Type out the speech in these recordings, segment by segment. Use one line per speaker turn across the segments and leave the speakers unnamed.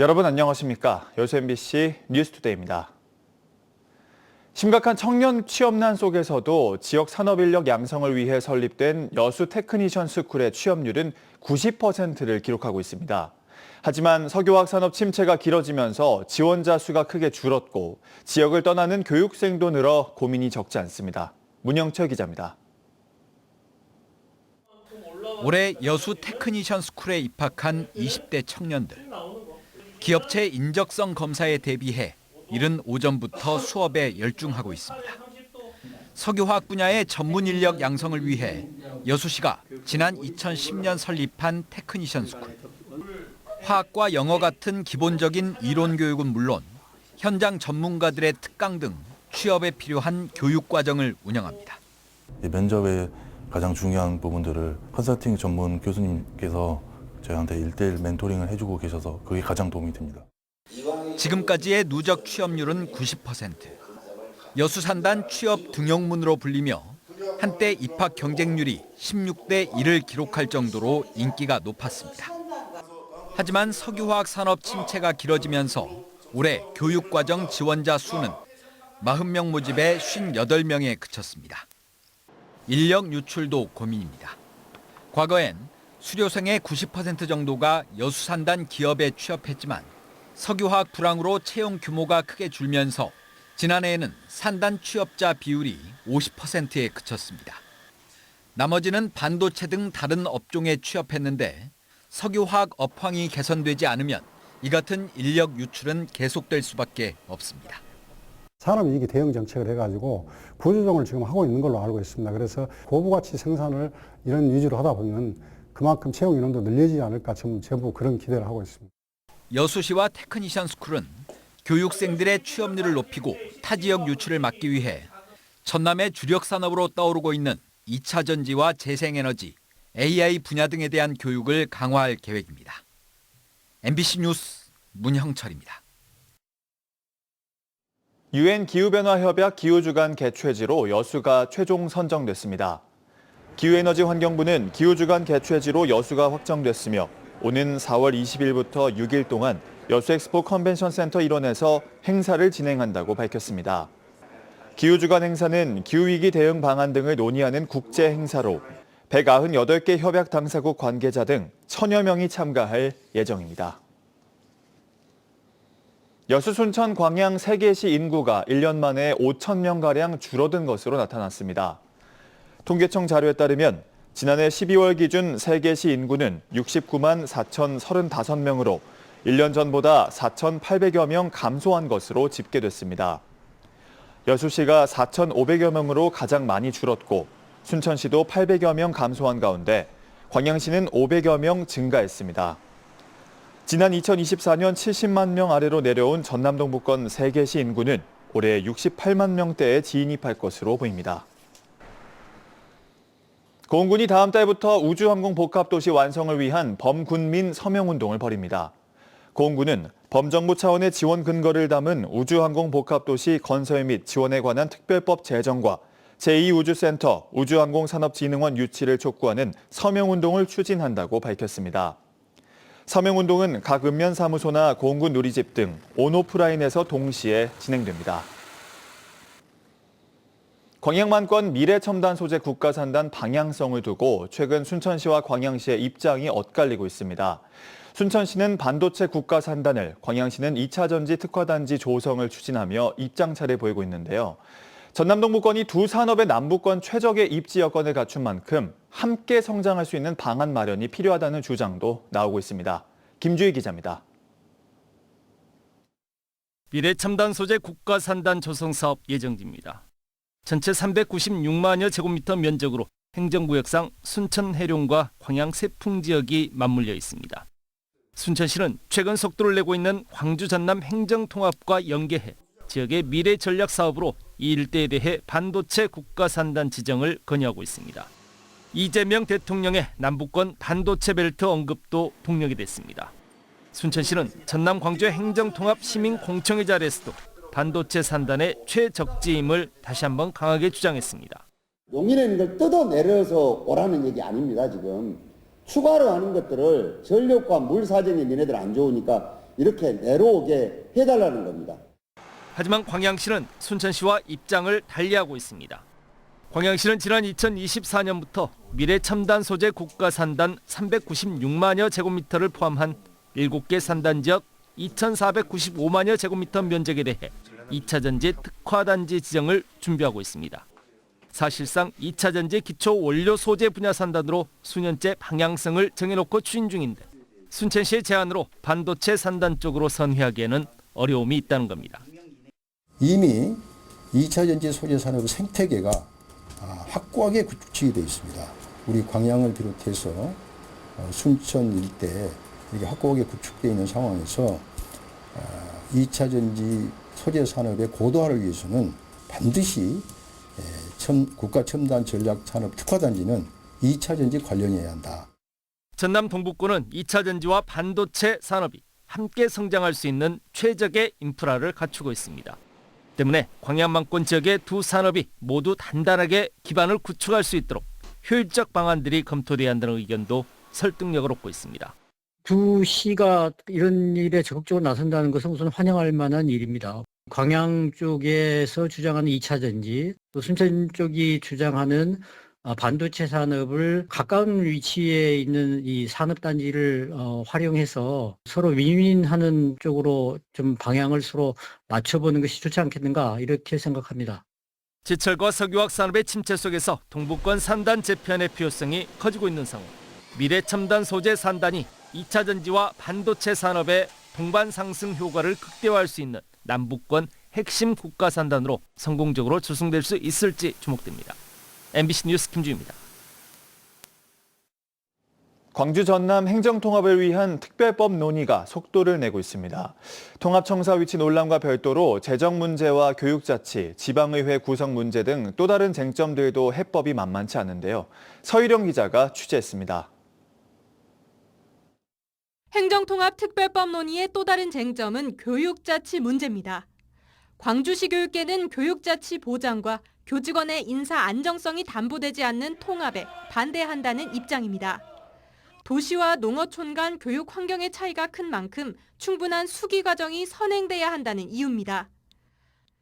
여러분 안녕하십니까? 여수 MBC 뉴스투데이입니다. 심각한 청년 취업난 속에서도 지역 산업인력 양성을 위해 설립된 여수 테크니션 스쿨의 취업률은 90%를 기록하고 있습니다. 하지만 석유화학 산업 침체가 길어지면서 지원자 수가 크게 줄었고 지역을 떠나는 교육생도 늘어 고민이 적지 않습니다. 문영철 기자입니다.
올해 여수 테크니션 스쿨에 입학한 20대 청년들. 기업체 인적성 검사에 대비해 이른 오전부터 수업에 열중하고 있습니다. 석유화학 분야의 전문 인력 양성을 위해 여수시가 지난 2010년 설립한 테크니션 스쿨. 화학과 영어 같은 기본적인 이론 교육은 물론 현장 전문가들의 특강 등 취업에 필요한 교육 과정을 운영합니다.
이 면접의 가장 중요한 부분들을 컨설팅 전문 교수님께서 저희한테 일대일 멘토링을 해주고 계셔서 그게 가장 도움이 됩니다.
지금까지의 누적 취업률은 90%. 여수 산단 취업 등용문으로 불리며 한때 입학 경쟁률이 16대 1을 기록할 정도로 인기가 높았습니다. 하지만 석유화학 산업 침체가 길어지면서 올해 교육과정 지원자 수는 40명 모집에 58명에 그쳤습니다. 인력 유출도 고민입니다. 과거엔 수료생의 90% 정도가 여수 산단 기업에 취업했지만 석유화학 불황으로 채용 규모가 크게 줄면서 지난해에는 산단 취업자 비율이 50%에 그쳤습니다. 나머지는 반도체 등 다른 업종에 취업했는데 석유화학 업황이 개선되지 않으면 이 같은 인력 유출은 계속될 수밖에 없습니다.
산업이 이게 대응 정책을 해가지고 구조조정을 지금 하고 있는 걸로 알고 있습니다. 그래서 고부가치 생산을 이런 위주로 하다 보면 그만큼 채용 인원도 늘려지지 않을까 지금 제부 그런 기대를 하고 있습니다.
여수시와 테크니션 스쿨은 교육생들의 취업률을 높이고 타 지역 유출을 막기 위해 전남의 주력 산업으로 떠오르고 있는 2차 전지와 재생에너지, AI 분야 등에 대한 교육을 강화할 계획입니다. MBC 뉴스 문형철입니다.
유엔 기후변화 협약 기후주간 개최지로 여수가 최종 선정됐습니다. 기후에너지 환경부는 기후주간 개최지로 여수가 확정됐으며 오는 4월 20일부터 6일 동안 여수엑스포 컨벤션 센터 일원에서 행사를 진행한다고 밝혔습니다. 기후주간 행사는 기후위기 대응 방안 등을 논의하는 국제 행사로 198개 협약 당사국 관계자 등 천여 명이 참가할 예정입니다. 여수 순천 광양 3개시 인구가 1년 만에 5천 명가량 줄어든 것으로 나타났습니다. 통계청 자료에 따르면 지난해 12월 기준 3개시 인구는 69만 4,035명으로 1년 전보다 4,800여 명 감소한 것으로 집계됐습니다. 여수시가 4,500여 명으로 가장 많이 줄었고 순천시도 800여 명 감소한 가운데 광양시는 500여 명 증가했습니다. 지난 2024년 70만 명 아래로 내려온 전남 동부권 3개시 인구는 올해 68만 명대에 진입할 것으로 보입니다. 공군이 다음 달부터 우주항공 복합도시 완성을 위한 범군민 서명운동을 벌입니다. 공군은 범정부 차원의 지원 근거를 담은 우주항공 복합도시 건설 및 지원에 관한 특별법 제정과 제2우주센터 우주항공산업진흥원 유치를 촉구하는 서명운동을 추진한다고 밝혔습니다. 서명운동은 각 읍면사무소나 공군 누리집 등 온오프라인에서 동시에 진행됩니다. 광양만권 미래첨단 소재 국가산단 방향성을 두고 최근 순천시와 광양시의 입장이 엇갈리고 있습니다. 순천시는 반도체 국가산단을, 광양시는 2차 전지 특화단지 조성을 추진하며 입장차를 보이고 있는데요. 전남 동부권이 두 산업의 남부권 최적의 입지 여건을 갖춘 만큼 함께 성장할 수 있는 방안 마련이 필요하다는 주장도 나오고 있습니다. 김주희 기자입니다.
미래첨단 소재 국가산단 조성 사업 예정지입니다. 전체 396만여 제곱미터 면적으로 행정구역상 순천 해룡과 광양 세풍 지역이 맞물려 있습니다. 순천시는 최근 속도를 내고 있는 광주 전남 행정통합과 연계해 지역의 미래 전략 사업으로 이 일대에 대해 반도체 국가산단 지정을 건의하고 있습니다. 이재명 대통령의 남북권 반도체 벨트 언급도 동력이 됐습니다. 순천시는 전남 광주의 행정통합 시민 공청회 자리에서도 반도체 산단의 최적지임을 다시 한번 강하게 주장했습니다.
용인에 있는 걸 뜯어내려서 오라는 얘기 아닙니다, 지금. 추가로 하는 것들을 전력과 물 사정이 니네들 안 좋으니까 이렇게 내려오게 해달라는 겁니다.
하지만 광양시는 순천시와 입장을 달리하고 있습니다. 광양시는 지난 2024년부터 미래 첨단 소재 국가 산단 396만여 제곱미터를 포함한 7개 산단 지역 2,495만여 제곱미터 면적에 대해 2차 전지 특화 단지 지정을 준비하고 있습니다. 사실상 2차 전지 기초 원료 소재 분야 산단으로 수년째 방향성을 정해놓고 추진 중인데 순천 시의 제안으로 반도체 산단 쪽으로 선회하기에는 어려움이 있다는 겁니다.
이미 2차 전지 소재 산업 생태계가 아, 확고하게 구축이 되어 있습니다. 우리 광양을 비롯해서 어, 순천 일대 이렇게 확고하게 구축되어 있는 상황에서 2차 전지 소재 산업의 고도화를 위해서는 반드시 에, 첨- 국가 첨단 전략 산업 특화 단지는 2차 전지 관련해야 한다.
전남 동북권은 2차 전지와 반도체 산업이 함께 성장할 수 있는 최적의 인프라를 갖추고 있습니다. 때문에 광양만권 지역의 두 산업이 모두 단단하게 기반을 구축할 수 있도록 효율적 방안들이 검토돼야 한다는 의견도 설득력을 얻고 있습니다.
두 시가 이런 일에 적극적으로 나선다는 것은 우선 환영할 만한 일입니다. 광양 쪽에서 주장하는 2차 전지, 또 순천 쪽이 주장하는 아, 반도체 산업을 가까운 위치에 있는 이 산업단지를 어, 활용해서 서로 윈윈하는 쪽으로 좀 방향을 서로 맞춰보는 것이 좋지 않겠는가 이렇게 생각합니다.
제철과 석유화학 산업의 침체 속에서 동북권 산단 재편의 필요성이 커지고 있는 상황. 미래 첨단 소재 산단이 2차 전지와 반도체 산업의 동반 상승 효과를 극대화할 수 있는 남북권 핵심 국가 산단으로 성공적으로 조성될 수 있을지 주목됩니다. MBC 뉴스 김주입니다.
광주 전남 행정통합을 위한 특별법 논의가 속도를 내고 있습니다. 통합청사 위치 논란과 별도로 재정 문제와 교육자치, 지방의회 구성 문제 등 또 다른 쟁점들도 해법이 만만치 않은데요. 서희령 기자가 취재했습니다.
행정통합 특별법 논의의 또 다른 쟁점은 교육자치 문제입니다. 광주시 교육계는 교육자치 보장과 교직원의 인사 안정성이 담보되지 않는 통합에 반대한다는 입장입니다. 도시와 농어촌 간 교육 환경의 차이가 큰 만큼 충분한 수기 과정이 선행돼야 한다는 이유입니다.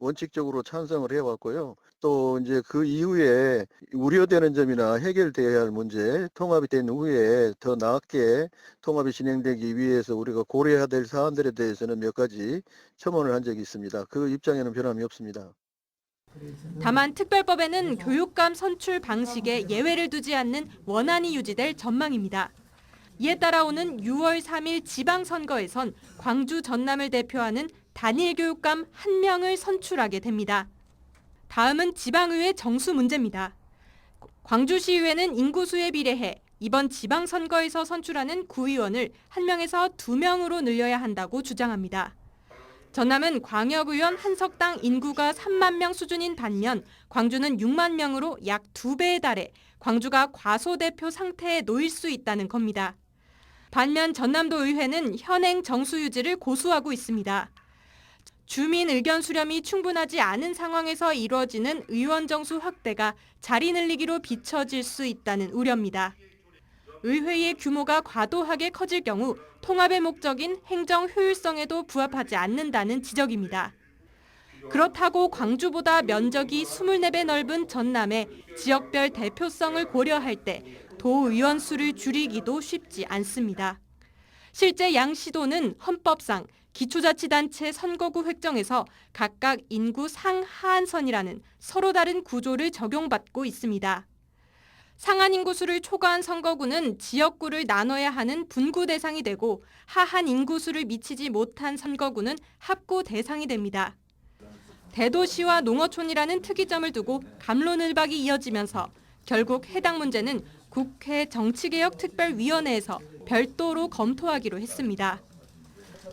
원칙적으로 찬성을 해왔고요. 또 이제 그 이후에 우려되는 점이나 해결돼야 할 문제, 통합이 된 후에 더 나았게 통합이 진행되기 위해서 우리가 고려해야 될 사안들에 대해서는 몇 가지 첨언을 한 적이 있습니다. 그 입장에는 변함이 없습니다.
다만 특별법에는 교육감 선출 방식에 예외를 두지 않는 원안이 유지될 전망입니다. 이에 따라오는 6월 3일 지방선거에선 광주 전남을 대표하는 단일 교육감 한 명을 선출하게 됩니다. 다음은 지방의회 정수 문제입니다. 광주시의회는 인구수에 비례해 이번 지방선거에서 선출하는 구의원을 한 명에서 두 명으로 늘려야 한다고 주장합니다. 전남은 광역의원 한 석당 인구가 3만 명 수준인 반면 광주는 6만 명으로 약두 배에 달해 광주가 과소대표 상태에 놓일 수 있다는 겁니다. 반면 전남도 의회는 현행 정수 유지를 고수하고 있습니다. 주민 의견 수렴이 충분하지 않은 상황에서 이루어지는 의원 정수 확대가 자리 늘리기로 비춰질 수 있다는 우려입니다. 의회의 규모가 과도하게 커질 경우 통합의 목적인 행정 효율성에도 부합하지 않는다는 지적입니다. 그렇다고 광주보다 면적이 24배 넓은 전남의 지역별 대표성을 고려할 때 도의원 수를 줄이기도 쉽지 않습니다. 실제 양 시도는 헌법상 기초자치단체 선거구 획정에서 각각 인구 상하한선이라는 서로 다른 구조를 적용받고 있습니다. 상한 인구수를 초과한 선거구는 지역구를 나눠야 하는 분구 대상이 되고 하한 인구수를 미치지 못한 선거구는 합구 대상이 됩니다. 대도시와 농어촌이라는 특이점을 두고 감론을박이 이어지면서 결국 해당 문제는 국회 정치개혁특별위원회에서 별도로 검토하기로 했습니다.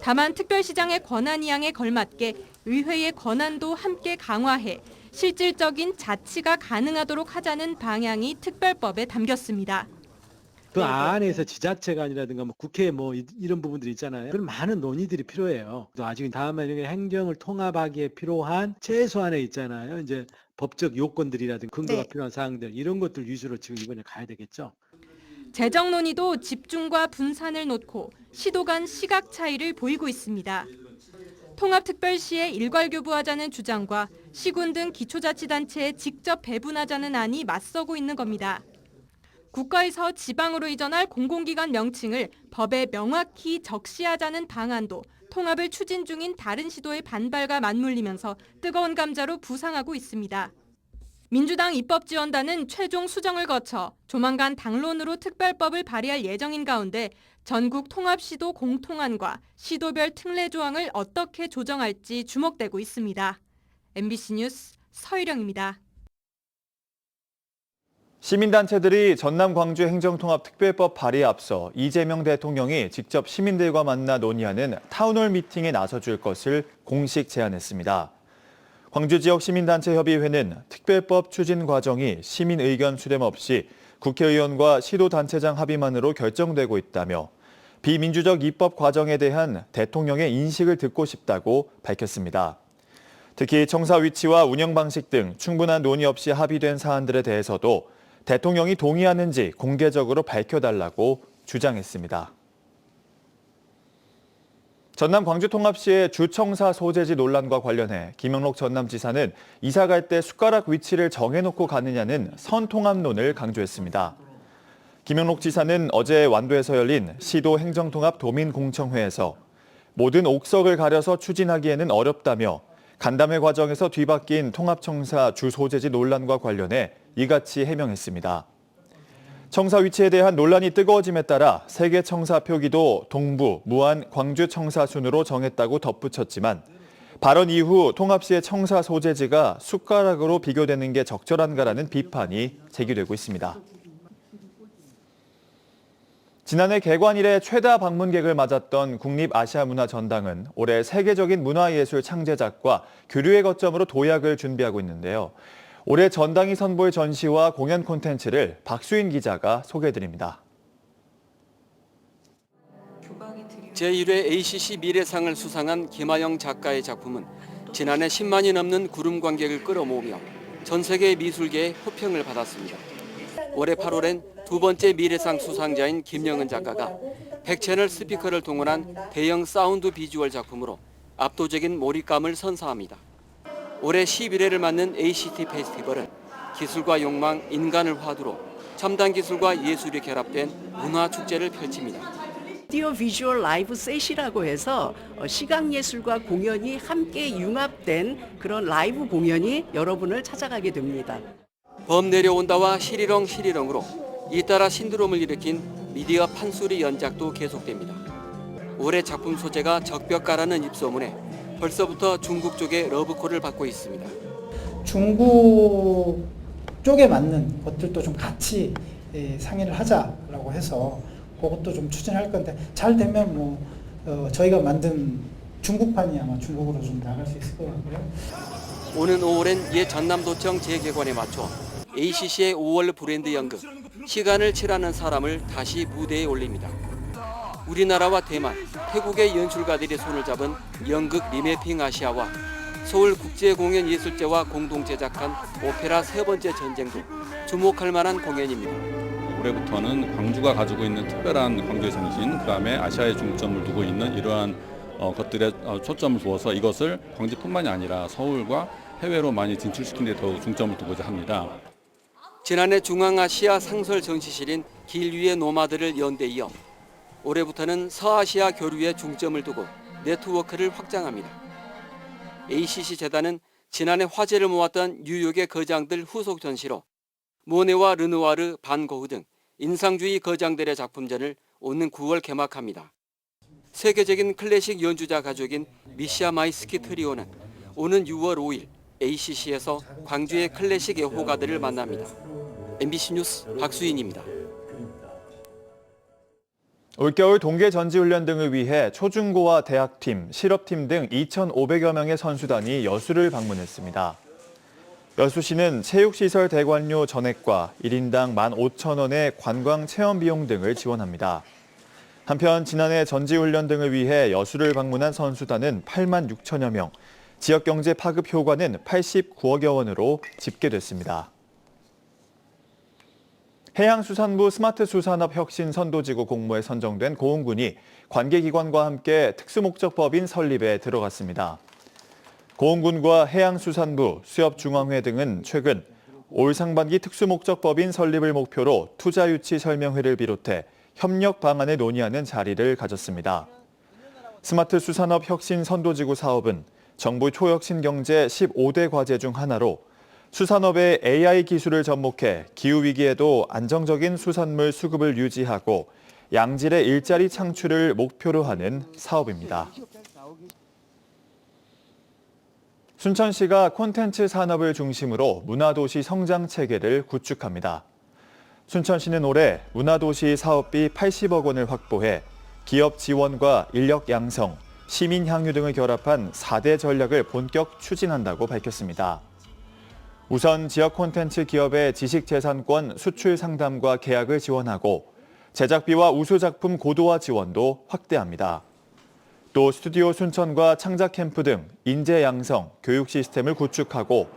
다만 특별시장의 권한 이양에 걸맞게 의회의 권한도 함께 강화해 실질적인 자치가 가능하도록 하자는 방향이 특별법에 담겼습니다.
그 안에서 지자체관이라든가 뭐 국회 뭐 이- 이런 부분들이 있잖아요. 그런 많은 논의들이 필요해요. 또 아직 다음에 행정을 통합하기에 필요한 최소한의 있잖아요. 이제 법적 요건들이라든가 근거가
네.
필요한 사항들 이런 것들 위주로 지금 이번에 가야 되겠죠.
재정 논의도 집중과 분산을 놓고 시도 간 시각 차이를 보이고 있습니다. 통합특별시에 일괄 교부하자는 주장과 시군 등 기초자치단체에 직접 배분하자는 안이 맞서고 있는 겁니다. 국가에서 지방으로 이전할 공공기관 명칭을 법에 명확히 적시하자는 방안도 통합을 추진 중인 다른 시도의 반발과 맞물리면서 뜨거운 감자로 부상하고 있습니다. 민주당 입법지원단은 최종 수정을 거쳐 조만간 당론으로 특별법을 발의할 예정인 가운데 전국 통합시도 공통안과 시도별 특례 조항을 어떻게 조정할지 주목되고 있습니다. MBC 뉴스 서유령입니다.
시민단체들이 전남 광주 행정통합특별법 발의에 앞서 이재명 대통령이 직접 시민들과 만나 논의하는 타운홀 미팅에 나서줄 것을 공식 제안했습니다. 광주 지역 시민단체 협의회는 특별법 추진 과정이 시민 의견 수렴 없이 국회의원과 시도단체장 합의만으로 결정되고 있다며 비민주적 입법 과정에 대한 대통령의 인식을 듣고 싶다고 밝혔습니다. 특히 청사 위치와 운영 방식 등 충분한 논의 없이 합의된 사안들에 대해서도 대통령이 동의하는지 공개적으로 밝혀달라고 주장했습니다. 전남 광주통합시의 주청사 소재지 논란과 관련해 김영록 전남지사는 이사 갈 때 숟가락 위치를 정해놓고 가느냐는 선통합론을 강조했습니다. 김영록 지사는 어제 완도에서 열린 시도 행정통합 도민공청회에서 모든 옥석을 가려서 추진하기에는 어렵다며 간담회 과정에서 뒤바뀐 통합청사 주소재지 논란과 관련해 이같이 해명했습니다. 청사 위치에 대한 논란이 뜨거워짐에 따라 세계 청사 표기도 동부, 무안, 광주 청사 순으로 정했다고 덧붙였지만 발언 이후 통합시의 청사 소재지가 숟가락으로 비교되는 게 적절한가라는 비판이 제기되고 있습니다. 지난해 개관 이래 최다 방문객을 맞았던 국립아시아문화전당은 올해 세계적인 문화예술 창제작과 교류의 거점으로 도약을 준비하고 있는데요. 올해 전당이 선보일 전시와 공연 콘텐츠를 박수인 기자가 소개해드립니다.
제1회 ACC 미래상을 수상한 김하영 작가의 작품은 지난해 10만이 넘는 구름 관객을 끌어모으며 전 세계 미술계의 호평을 받았습니다. 올해 8월엔 두 번째 미래상 수상자인 김영은 작가가 100채널 스피커를 동원한 대형 사운드 비주얼 작품으로 압도적인 몰입감을 선사합니다. 올해 11회를 맞는 ACT 페스티벌은 기술과 욕망, 인간을 화두로 첨단 기술과 예술이 결합된 문화 축제를 펼칩니다.
오디오 비주얼 라이브 셋이라고 해서 어, 시각 예술과 공연이 함께 융합된 그런 라이브 공연이 여러분을 찾아가게 됩니다.
범 내려온다와 시리렁 시리렁으로 잇따라 신드롬을 일으킨 미디어 판소리 연작도 계속됩니다. 올해 작품 소재가 적벽가라는 입소문에 벌써부터 중국 쪽의 러브콜을 받고 있습니다.
중국 쪽에 맞는 것들도 좀 같이 예, 상의를 하자라고 해서 그것도 좀 추진할 건데 잘 되면 뭐 어, 저희가 만든 중국판이 아마 중국으로 좀 나갈 수 있을 것 같고요.
오는 5월엔 옛 전남도청 재개관에 맞춰 ACC의 5월 브랜드 연극 시간을 칠하는 사람을 다시 무대에 올립니다. 우리나라와 대만, 태국의 연출가들이 손을 잡은 연극 리매핑 아시아와 서울국제공연예술제와 공동 제작한 오페라 세 번째 전쟁도 주목할 만한 공연입니다.
올해부터는 광주가 가지고 있는 특별한 광주의 정신, 그다음에 아시아에 중점을 두고 있는 이러한 어, 것들에 어, 초점을 두어서 이것을 광주뿐만이 아니라 서울과 해외로 많이 진출시키는 데 더욱 중점을 두고자 합니다.
지난해 중앙아시아 상설 전시실인 길 위의 노마드를 연대 이어 올해부터는 서아시아 교류에 중점을 두고 네트워크를 확장합니다. ACC 재단은 지난해 화제를 모았던 뉴욕의 거장들 후속 전시로 모네와 르누아르, 반 고흐 등 인상주의 거장들의 작품전을 오는 9월 개막합니다. 세계적인 클래식 연주자 가족인 미시아 마이스키 트리오는 오는 6월 5일 ACC에서 광주의 클래식 애호가들을 만납니다. MBC 뉴스 박수인입니다.
올겨울 동계 전지훈련 등을 위해 초중고와 대학팀, 실업팀 등 2,500여 명의 선수단이 여수를 방문했습니다. 여수시는 체육시설 대관료 전액과 1인당 15,000원의 관광 체험 비용 등을 지원합니다. 한편 지난해 전지훈련 등을 위해 여수를 방문한 선수단은 8만 6천여 명, 지역경제 파급 효과는 89억여 원으로 집계됐습니다. 해양수산부 스마트 수산업 혁신 선도지구 공모에 선정된 고흥군이 관계기관과 함께 특수목적법인 설립에 들어갔습니다. 고흥군과 해양수산부, 수협중앙회 등은 최근 올 상반기 특수목적법인 설립을 목표로 투자 유치 설명회를 비롯해 협력 방안을 논의하는 자리를 가졌습니다. 스마트 수산업 혁신 선도지구 사업은 정부 초혁신 경제 15대 과제 중 하나로 수산업의 AI 기술을 접목해 기후위기에도 안정적인 수산물 수급을 유지하고 양질의 일자리 창출을 목표로 하는 사업입니다. 순천시가 콘텐츠 산업을 중심으로 문화도시 성장 체계를 구축합니다. 순천시는 올해 문화도시 사업비 80억 원을 확보해 기업 지원과 인력 양성, 시민 향유 등을 결합한 4대 전략을 본격 추진한다고 밝혔습니다. 우선 지역 콘텐츠 기업의 지식재산권 수출 상담과 계약을 지원하고 제작비와 우수작품 고도화 지원도 확대합니다. 또 스튜디오 순천과 창작 캠프 등 인재 양성, 교육 시스템을 구축하고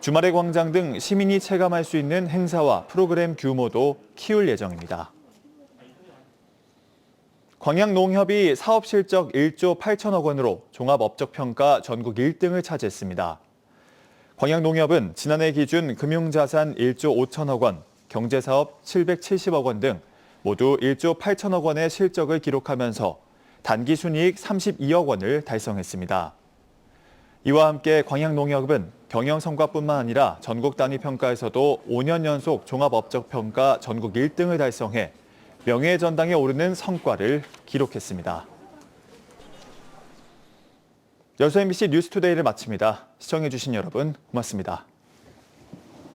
주말의 광장 등 시민이 체감할 수 있는 행사와 프로그램 규모도 키울 예정입니다. 광양농협이 사업 실적 1조 8천억 원으로 종합업적평가 전국 1등을 차지했습니다. 광양농협은 지난해 기준 금융자산 1조 5천억 원, 경제사업 770억 원 등 모두 1조 8천억 원의 실적을 기록하면서 단기 순이익 32억 원을 달성했습니다. 이와 함께 광양농협은 경영 성과뿐만 아니라 전국 단위 평가에서도 5년 연속 종합업적평가 전국 1등을 달성해 명예의 전당에 오르는 성과를 기록했습니다. 여수 MBC 뉴스투데이를 마칩니다. 시청해주신 여러분 고맙습니다.